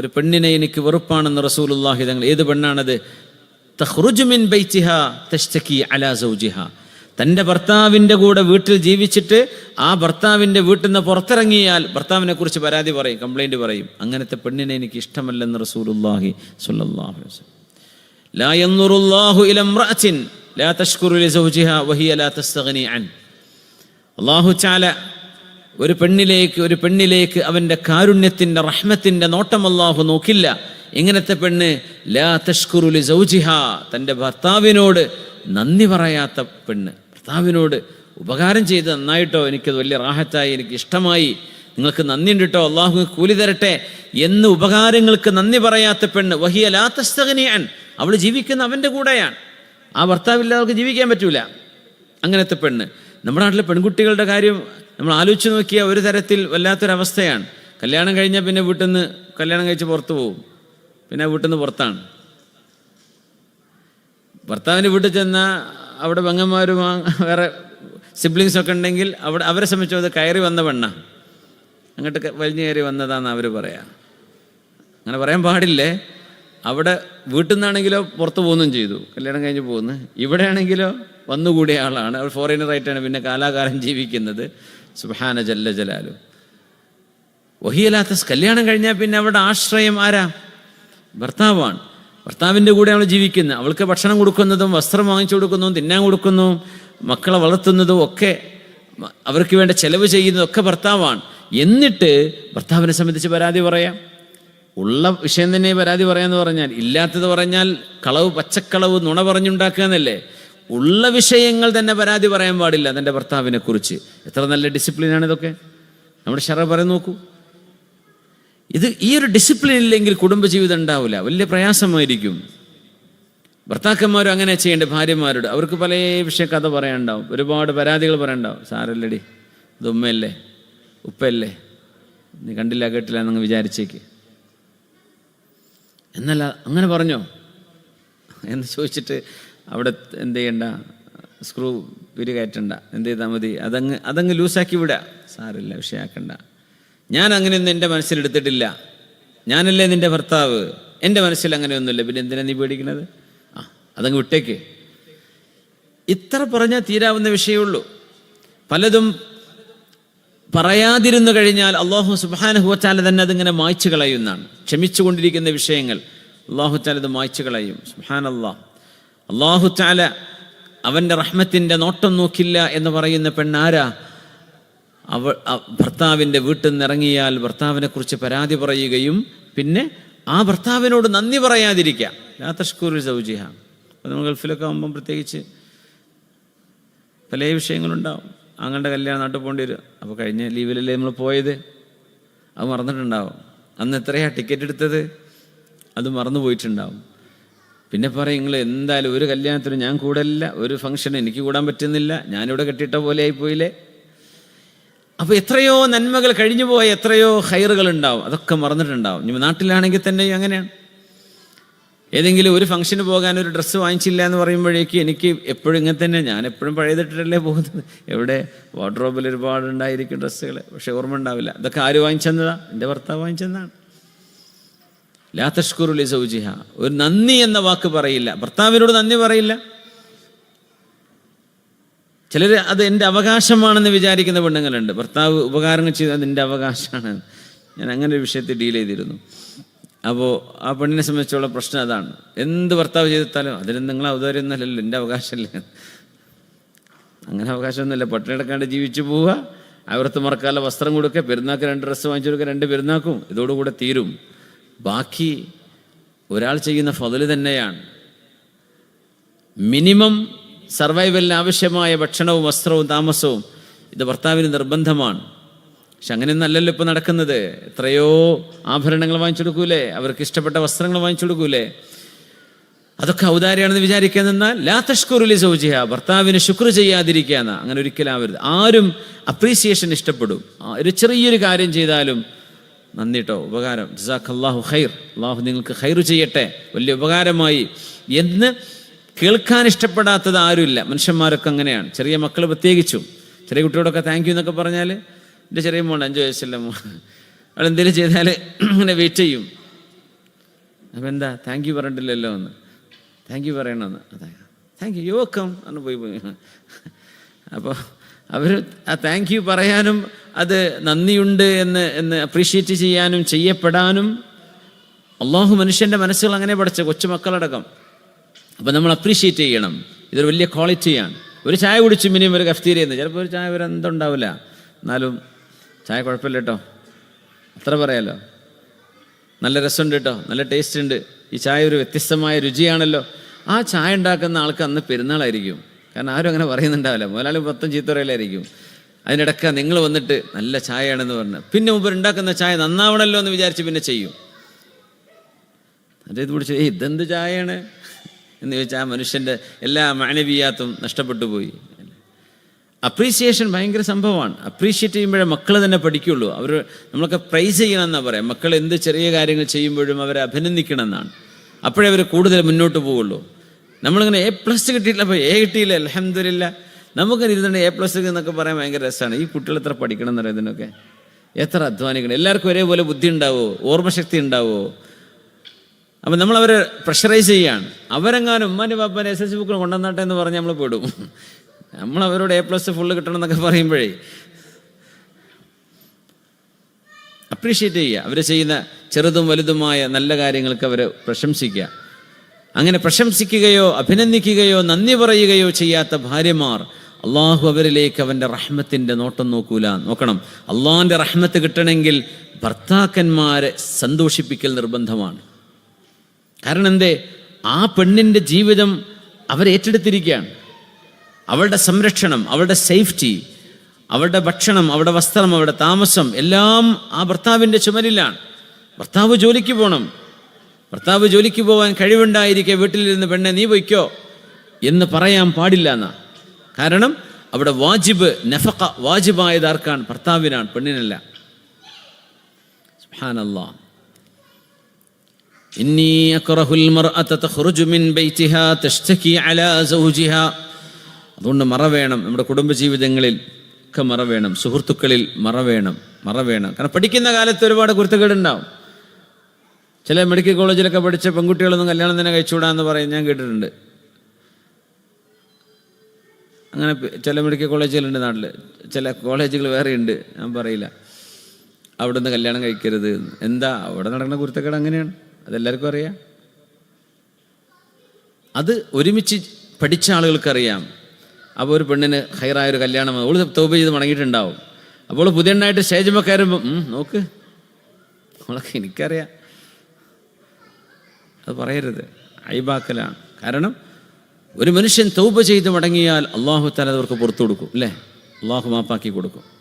ഒരു പെണ്ണിനെ എനിക്ക് വെറുപ്പാണെന്ന് റസൂലുള്ളാഹി തങ്ങൾ ഏത് പെണ്ണാണത്? തഹ്റുജുമിൻ ബൈത്തിഹ തഷ്തക്കി അലാ സൗജിഹ. തന്റെ ഭർത്താവിന്റെ കൂടെ വീട്ടിൽ ജീവിച്ചിട്ട് ആ ഭർത്താവിന്റെ വീട്ടിൽ നിന്ന് പുറത്തിറങ്ങിയാൽ ഭർത്താവിനെ കുറിച്ച് പരാതി പറയും കംപ്ലൈന്റ് പറയും. അങ്ങനത്തെ പെണ്ണിനെ എനിക്ക് ഇഷ്ടമല്ലെന്ന് റസൂലുല്ലാഹി സുല്ലാഹു ലാ യന്നുറുല്ലാഹു ലാ തഷ്കുറു വഹിയ ലാ അല്ലാഹു തആല ഒരു പെണ്ണിലേക്ക് ഒരു പെണ്ണിലേക്ക് അവന്റെ കാരുണ്യത്തിന്റെ റഹ്മത്തിന്റെ നോട്ടം അള്ളാഹു നോക്കില്ല. ഇങ്ങനത്തെ പെണ്ണ്? ലാ തഷ്കുറുലി സൗജിഹ. തന്റെ ഭർത്താവിനോട് നന്ദി പറയാത്ത പെണ്ണ്. ഭർത്താവിനോട് ഉപകാരം ചെയ്ത് നന്നായിട്ടോ എനിക്കത് വലിയ റാഹത്തായി എനിക്ക് ഇഷ്ടമായി. നിങ്ങൾക്ക് നന്ദി ഉണ്ട് കേട്ടോ അള്ളാഹു കൂലി തരട്ടെ എന്ന് ഉപകാരങ്ങൾക്ക് നന്ദി പറയാത്ത പെണ്ണ്. വഹിയ ലാ തസ്തകനിയാൻ അവൾ ജീവിക്കുന്ന അവന്റെ കൂടെയാണ്. ആ ഭർത്താവില്ലാതെ അവൾക്ക് ജീവിക്കാൻ പറ്റൂല. അങ്ങനത്തെ പെണ്ണ്. നമ്മുടെ നാട്ടിലെ പെൺകുട്ടികളുടെ കാര്യം നമ്മൾ ആലോചിച്ച് നോക്കിയ ഒരു തരത്തിൽ വല്ലാത്തൊരവസ്ഥയാണ്. കല്യാണം കഴിഞ്ഞാൽ പിന്നെ വീട്ടിൽ നിന്ന് കല്യാണം കഴിച്ച് പുറത്തു പോകും പിന്നെ വീട്ടിൽ നിന്ന് പുറത്താണ്. ഭർത്താവിന്റെ വീട്ടിൽ ചെന്നാൽ അവിടെ പെങ്ങന്മാരും വേറെ സിബ്ലിങ്സ് ഒക്കെ ഉണ്ടെങ്കിൽ അവിടെ അവരെ സംബന്ധിച്ചത് കയറി വന്ന പെണ്ണ. അങ്ങോട്ട് വലിഞ്ഞു കയറി വന്നതാന്ന് അവർ പറയാം. അങ്ങനെ പറയാൻ പാടില്ലേ? അവിടെ വീട്ടിൽ നിന്നാണെങ്കിലോ പുറത്ത് പോകുന്നതും ചെയ്തു. കല്യാണം കഴിഞ്ഞ് പോകുന്നു. ഇവിടെയാണെങ്കിലോ വന്നുകൂടിയ ആളാണ്. അവർ ഫോറിനറായിട്ടാണ് പിന്നെ കാലാകാലം ജീവിക്കുന്നത്. സുബാന ജല്ല ജലാലു. വഹിയലാത്ത കല്യാണം കഴിഞ്ഞാൽ പിന്നെ അവിടെ ആശ്രയം ആരാ? ഭർത്താവാണ്. ഭർത്താവിന്റെ കൂടെ അവൾ ജീവിക്കുന്നത് അവൾക്ക് ഭക്ഷണം കൊടുക്കുന്നതും വസ്ത്രം വാങ്ങിച്ചു കൊടുക്കുന്നതും തിന്നാൻ കൊടുക്കുന്നു മക്കളെ വളർത്തുന്നതും ഒക്കെ അവർക്ക് വേണ്ട ചെലവ് ചെയ്യുന്നതും ഒക്കെ ഭർത്താവാണ്. എന്നിട്ട് ഭർത്താവിനെ സംബന്ധിച്ച് പരാതി പറയാം. ഉള്ള വിഷയം തന്നെ പരാതി പറയാമെന്ന് പറഞ്ഞാൽ ഇല്ലാത്തത് പറഞ്ഞാൽ കളവ് പച്ചക്കളവ് നുണ പറഞ്ഞുണ്ടാക്കുക എന്നല്ലേ ഉള്ള വിഷയങ്ങൾ തന്നെ പരാതി പറയാൻ പാടില്ല തന്റെ ഭർത്താവിനെ കുറിച്ച് എത്ര നല്ല ഡിസിപ്ലിനാണ് ഇതൊക്കെ. നമ്മുടെ ഷറ പറയാൻ നോക്കൂ. ഇത് ഈ ഒരു ഡിസിപ്ലിൻ ഇല്ലെങ്കിൽ കുടുംബജീവിതം ഉണ്ടാവില്ല. വലിയ പ്രയാസമായിരിക്കും. ഭർത്താക്കന്മാരും അങ്ങനെ ചെയ്യേണ്ട ഭാര്യമാരോട് അവർക്ക് പല വിഷയ കഥ പറയാനുണ്ടാവും. ഒരുപാട് പരാതികൾ പറയാനുണ്ടാവും. സാരല്ലടി ഇത് ഉമ്മയല്ലേ? ഉപ്പയല്ലേ? നീ കണ്ടില്ല കേട്ടില്ല എന്നങ്ങ് വിചാരിച്ചേക്ക്. എന്നല്ല അങ്ങനെ പറഞ്ഞോ? എന്ന് ചോദിച്ചിട്ട് അവിടെ എന്ത് ചെയ്യണ്ട? സ്ക്രൂ പിരി കയറ്റണ്ട. എന്ത് ചെയ്താൽ മതി? അതങ്ങ് അതങ്ങ് ലൂസാക്കി വിടുക സാറില്ല വിഷയാക്കണ്ട. ഞാൻ അങ്ങനെയൊന്നും എന്റെ മനസ്സിലെടുത്തിട്ടില്ല. ഞാനല്ലേ നിന്റെ ഭർത്താവ്? എന്റെ മനസ്സിൽ അങ്ങനെയൊന്നുമില്ല. പിന്നെ എന്തിനാ നീ പേടിക്കുന്നത്? ആ അതങ്ങ് വിട്ടേക്ക്. ഇത്ര പറഞ്ഞാൽ തീരാവുന്ന വിഷയമുള്ളൂ. പലതും പറയാതിരുന്നു കഴിഞ്ഞാൽ അള്ളാഹു സുബാനുഹുവച്ചാല തന്നെ അതിങ്ങനെ മായ്ച്ചു കളയുന്നതാണ്. ക്ഷമിച്ചുകൊണ്ടിരിക്കുന്ന വിഷയങ്ങൾ അള്ളാഹു ചാലത് മായ്ച്ചു കളയും. സുബാൻ അള്ളാഹ് അള്ളാഹു ചാല അവന്റെ റഹ്മത്തിന്റെ നോട്ടം നോക്കില്ല എന്ന് പറയുന്ന പെണ്ണാരാ? അവൾ ഭർത്താവിന്റെ വീട്ടിൽ നിന്ന് ഇറങ്ങിയാൽ ഭർത്താവിനെ കുറിച്ച് പരാതി പറയുകയും പിന്നെ ആ ഭർത്താവിനോട് നന്ദി പറയാതിരിക്കുക. ലാത്തഷ്കൂർ സൗജിഹ. നമ്മൾ ഗൾഫിലൊക്കെ ആകുമ്പം പ്രത്യേകിച്ച് പല വിഷയങ്ങളുണ്ടാവും. അങ്ങനെ കല്യാണം നാട്ടിൽ പോകേണ്ടി വരും. അപ്പോൾ കഴിഞ്ഞ ലീവിലല്ലേ നമ്മൾ പോയത്? അത് മറന്നിട്ടുണ്ടാവും. അന്ന് എത്രയാണ് ടിക്കറ്റ് എടുത്തത്? അത് മറന്നു പോയിട്ടുണ്ടാവും. പിന്നെ പറയും നിങ്ങൾ എന്തായാലും ഒരു കല്യാണത്തിന് ഞാൻ കൂടല്ല ഒരു ഫംഗ്ഷൻ എനിക്ക് കൂടാൻ പറ്റുന്നില്ല. ഞാനിവിടെ കെട്ടിയിട്ട പോലെ ആയിപ്പോയില്ലേ? അപ്പോൾ എത്രയോ നന്മകൾ കഴിഞ്ഞു പോയ എത്രയോ ഹൈറുകൾ ഉണ്ടാവും. അതൊക്കെ മറന്നിട്ടുണ്ടാവും. ഇനി നാട്ടിലാണെങ്കിൽ തന്നെ അങ്ങനെയാണ്. ഏതെങ്കിലും ഒരു ഫംഗ്ഷന് പോകാൻ ഒരു ഡ്രസ്സ് വാങ്ങിച്ചില്ല എന്ന് പറയുമ്പോഴേക്ക് എനിക്ക് എപ്പോഴും ഇങ്ങനെ തന്നെ ഞാൻ എപ്പോഴും പഴയതിട്ടിട്ടല്ലേ പോകുന്നത്. എവിടെ? വാർഡ്രോബിൽ ഒരുപാട് ഉണ്ടായിരിക്കും ഡ്രസ്സുകൾ പക്ഷേ ഓർമ്മ ഉണ്ടാവില്ല. ഇതൊക്കെ ആര് വാങ്ങിച്ചെന്നതാ? എന്റെ ഭർത്താവ് വാങ്ങിച്ചെന്നാണ് ലാ തഷ്കുറുലി സൗജിഹ. ഒരു നന്ദി എന്ന വാക്ക് പറയില്ല. ഭർത്താവിനോട് നന്ദി പറയില്ല. ചിലർ അത് എന്റെ അവകാശമാണെന്ന് വിചാരിക്കുന്ന പെണ്ണുങ്ങളുണ്ട്. ഭർത്താവ് ഉപകാരങ്ങൾ ചെയ്തത് എന്റെ അവകാശമാണ്. ഞാൻ അങ്ങനെ ഒരു വിഷയത്തിൽ ഡീൽ ചെയ്തിരുന്നു. അപ്പോൾ ആ പെണ്ണിനെ സംബന്ധിച്ചുള്ള പ്രശ്നം അതാണ്. എന്ത് ഭർത്താവ് ചെയ്തിട്ടാലും അതിന് നിങ്ങൾ ഔദാര്യമൊന്നുമല്ലല്ലോ എന്റെ അവകാശമല്ലേ? അങ്ങനെ അവകാശമൊന്നുമില്ല. പട്ടിണി എടുക്കാണ്ട് ജീവിച്ചു പോവുക. അവർത്ത് മറക്കാല വസ്ത്രം കൊടുക്കുക. പെരുന്നാക്ക് രണ്ട് ഡ്രസ്സ് വാങ്ങിച്ചു കൊടുക്കുക. രണ്ട് പെരുന്നാക്കും. ഇതോടുകൂടെ തീരും. ബാക്കി ഒരാൾ ചെയ്യുന്ന ഫതിൽ തന്നെയാണ്. മിനിമം സർവൈവലിന് ആവശ്യമായ ഭക്ഷണവും വസ്ത്രവും താമസവും ഇത് ഭർത്താവിന് നിർബന്ധമാണ്. പക്ഷെ അങ്ങനെയൊന്നല്ലല്ലോ ഇപ്പോൾ നടക്കുന്നത്. എത്രയോ ആഭരണങ്ങൾ വാങ്ങിച്ചു കൊടുക്കൂലേ അവർക്ക് ഇഷ്ടപ്പെട്ട വസ്ത്രങ്ങൾ വാങ്ങിച്ചു കൊടുക്കൂലേ അതൊക്കെ ഔദാര്യാണെന്ന് വിചാരിക്കാൻ നിന്നാൽ ലാ തഷ്കുറുലി സൗജിഹ ഭർത്താവിന് ശുക്ർ ചെയ്യാതിരിക്കാന്ന അങ്ങനെ ഒരിക്കലും ആവരുത്. ആരും അപ്രീസിയേഷൻ ഇഷ്ടപ്പെടും. ഒരു ചെറിയൊരു കാര്യം ചെയ്താലും നന്ദി കേട്ടോ ഉപകാരം. ജസാഖ് അള്ളാഹു ഖൈർ. അള്ളാഹു നിങ്ങൾക്ക് ഖൈർ ചെയ്യട്ടെ. വലിയ ഉപകാരമായി. എന്ന് കേൾക്കാൻ ഇഷ്ടപ്പെടാത്തത് ആരുമില്ല. മനുഷ്യന്മാരൊക്കെ അങ്ങനെയാണ്. ചെറിയ മക്കൾ പ്രത്യേകിച്ചും. ചെറിയ കുട്ടിയോടൊക്കെ താങ്ക് യു എന്നൊക്കെ പറഞ്ഞാൽ എന്റെ ചെറിയ മോൻ അഞ്ച് വയസ്സല്ല മോൻ അവൾ എന്തെങ്കിലും ചെയ്താൽ അങ്ങനെ വെയിറ്റ് ചെയ്യും. അപ്പം എന്താ? താങ്ക് യു പറഞ്ഞിട്ടില്ലല്ലോ എന്ന്. താങ്ക് യു പറയണമെന്ന്. അതെ. താങ്ക് യു യു വെക്കം എന്ന് പോയി പോയി. അപ്പോൾ അവർ ആ താങ്ക് യു പറയാനും അത് നന്ദിയുണ്ട് എന്ന് എന്ന് അപ്രീഷിയേറ്റ് ചെയ്യാനും ചെയ്യപ്പെടാനും അള്ളാഹു മനുഷ്യന്റെ മനസ്സുകൾ അങ്ങനെ പഠിച്ച കൊച്ചുമക്കളടക്കം അപ്പം നമ്മൾ അപ്രീഷിയേറ്റ് ചെയ്യണം. ഇതൊരു വലിയ ക്വാളിറ്റിയാണ് ഒരു ചായ കുടിച്ചു മിനിമം ഒരു കഫ്തീരിയെന്ന് ചിലപ്പോൾ ഒരു ചായ ഒരു എന്തുണ്ടാവില്ല. എന്നാലും ചായ കുഴപ്പമില്ല കേട്ടോ അത്ര പറയാലോ. നല്ല രസമുണ്ട് കേട്ടോ നല്ല ടേസ്റ്റ് ഉണ്ട്. ഈ ചായ ഒരു വ്യത്യസ്തമായ രുചിയാണല്ലോ. ആ ചായ ഉണ്ടാക്കുന്ന ആൾക്ക് അന്ന് പെരുന്നാളായിരിക്കും. കാരണം ആരും അങ്ങനെ പറയുന്നുണ്ടാവില്ല. മുതലാളി മൊത്തം ചീത്തറയിലായിരിക്കും അതിനിടയ്ക്ക് നിങ്ങൾ വന്നിട്ട് നല്ല ചായയാണെന്ന് പറഞ്ഞു. പിന്നെ മുമ്പ് ഉണ്ടാക്കുന്ന ചായ നന്നാവണല്ലോ എന്ന് വിചാരിച്ച് പിന്നെ ചെയ്യും. അതേ പിടിച്ച് ഏയ് ഇതെന്ത് ചായയാണ്? എന്ന് ചോദിച്ചാൽ ആ മനുഷ്യന്റെ എല്ലാ മാനവീയാത്തും നഷ്ടപ്പെട്ടു പോയി. അപ്രീസിയേഷൻ ഭയങ്കര സംഭവമാണ്. അപ്രീഷിയേറ്റ് ചെയ്യുമ്പോഴേ മക്കൾ തന്നെ പഠിക്കുള്ളൂ. അവർ നമ്മളൊക്കെ പ്രൈസ് ചെയ്യണം എന്നാണ് പറയാം. മക്കൾ എന്ത് ചെറിയ കാര്യങ്ങൾ ചെയ്യുമ്പോഴും അവരെ അഭിനന്ദിക്കണം എന്നാണ് അപ്പോഴേ അവർ കൂടുതൽ മുന്നോട്ട് പോവുള്ളൂ. നമ്മളിങ്ങനെ എ പ്ലസ് കിട്ടിയിട്ടില്ല അപ്പോൾ എ കിട്ടിയില്ല അലഹമില്ല നമുക്ക് ഇരുന്നുണ്ട് എ പ്ലസ് എന്നൊക്കെ പറയാൻ ഭയങ്കര രസമാണ്. ഈ കുട്ടികൾ എത്ര പഠിക്കണം എന്ന് പറയുന്നതിനൊക്കെ എത്ര അധ്വാനിക്കണം. എല്ലാവർക്കും ഒരേപോലെ ബുദ്ധി ഉണ്ടാവോ? ഓർമ്മശക്തി ഉണ്ടാവോ? അപ്പം നമ്മൾ അവരെ പ്രഷറൈസ് ചെയ്യാണ്. അവരെങ്ങാനും ഉമ്മാന്റെ പാപ്പാൻ എസ് എസ് ബുക്കിൽ കൊണ്ടുവന്നാട്ടെ എന്ന് പറഞ്ഞ് നമ്മൾ പെടും. നമ്മൾ അവരോട് എ പ്ലസ് ഫുള്ള് കിട്ടണം എന്നൊക്കെ പറയുമ്പോഴേ അപ്രീഷിയേറ്റ് ചെയ്യുക. അവർ ചെയ്യുന്ന ചെറുതും വലുതുമായ നല്ല കാര്യങ്ങൾക്ക് അവരെ പ്രശംസിക്കുക. അങ്ങനെ പ്രശംസിക്കുകയോ അഭിനന്ദിക്കുകയോ നന്ദി പറയുകയോ ചെയ്യാത്ത ഭാര്യമാർ അള്ളാഹു അവരിലേക്ക് അവന്റെ റഹ്മത്തിന്റെ നോട്ടം നോക്കൂല. നോക്കണം. അള്ളാഹിന്റെ റഹ്മത്ത് കിട്ടണമെങ്കിൽ ഭർത്താക്കന്മാരെ സന്തോഷിപ്പിക്കൽ നിർബന്ധമാണ്. കാരണം എന്തേ? ആ പെണ്ണിന്റെ ജീവിതം അവരേറ്റെടുത്തിരിക്കുകയാണ്. അവളുടെ സംരക്ഷണം അവളുടെ സേഫ്റ്റി അവളുടെ ഭക്ഷണം അവളുടെ വസ്ത്രം അവളുടെ താമസം എല്ലാം ആ ഭർത്താവിന്റെ ചുമലിലാണ് ഭർത്താവ് ജോലിക്ക് പോകണം ഭർത്താവ് ജോലിക്ക് പോകാൻ കഴിവുണ്ടായിരിക്കെ വീട്ടിലിരുന്ന് പെണ്ണെ നീ പൊയ്ക്കോ എന്ന് പറയാൻ പാടില്ല എന്നാ. കാരണം അവിടെ വാജിബ് നഫക്ക വാജിബായത് ആർക്കാണ് ഭർത്താവിനാണ് പെണ്ണിനല്ല സുബ്ഹാനല്ലാ إني أكره المرأة تخرج من بيتها تشتكي على زوجها അതുകൊണ്ട് മറ വേണം നമ്മുടെ കുടുംബജീവിതങ്ങളിൽ ഒക്കെ മറ വേണം സുഹൃത്തുക്കളിൽ മറ വേണം മറ വേണം കാരണം പഠിക്കുന്ന കാലത്ത് ഒരുപാട് കുരുത്തക്കേടുണ്ടാവും ചില മെഡിക്കൽ കോളേജിലൊക്കെ പഠിച്ച പെൺകുട്ടികളൊന്നും കല്യാണം തന്നെ കഴിച്ചുകൂടാന്ന് പറയും ഞാൻ കേട്ടിട്ടുണ്ട് അങ്ങനെ ചില മെഡിക്കൽ കോളേജുകളുണ്ട് നാട്ടിൽ ചില കോളേജുകൾ വേറെയുണ്ട്. ഞാൻ പറയില്ല. അവിടുന്ന് കല്യാണം കഴിക്കരുത്. എന്താ? അവിടെ നടക്കുന്ന കുരുത്തക്കേട് അങ്ങനെയാണ്. അതെല്ലാവർക്കും അറിയാം. അത് ഒരുമിച്ച് പഠിച്ച ആളുകൾക്കറിയാം. അപ്പോൾ ഒരു പെണ്ണിന് ഹൈറായ ഒരു കല്യാണം അവൾ തോപ്പ് ചെയ്ത് മടങ്ങിയിട്ടുണ്ടാവും. അപ്പോൾ പുതിയണ്ണായിട്ട് സ്റ്റേജുമ്പോൾ കയറുമ്പോൾ നോക്ക്. അവളൊക്കെ എനിക്കറിയാം. അത് പറയരുത്. അയിബാക്കലാണ് കാരണം ഒരു മനുഷ്യൻ തൗബ ചെയ്ത് മടങ്ങിയാൽ അള്ളാഹു തല അവർക്ക് പുറത്തു കൊടുക്കും അല്ലേ? അള്ളാഹു മാപ്പാക്കി കൊടുക്കും.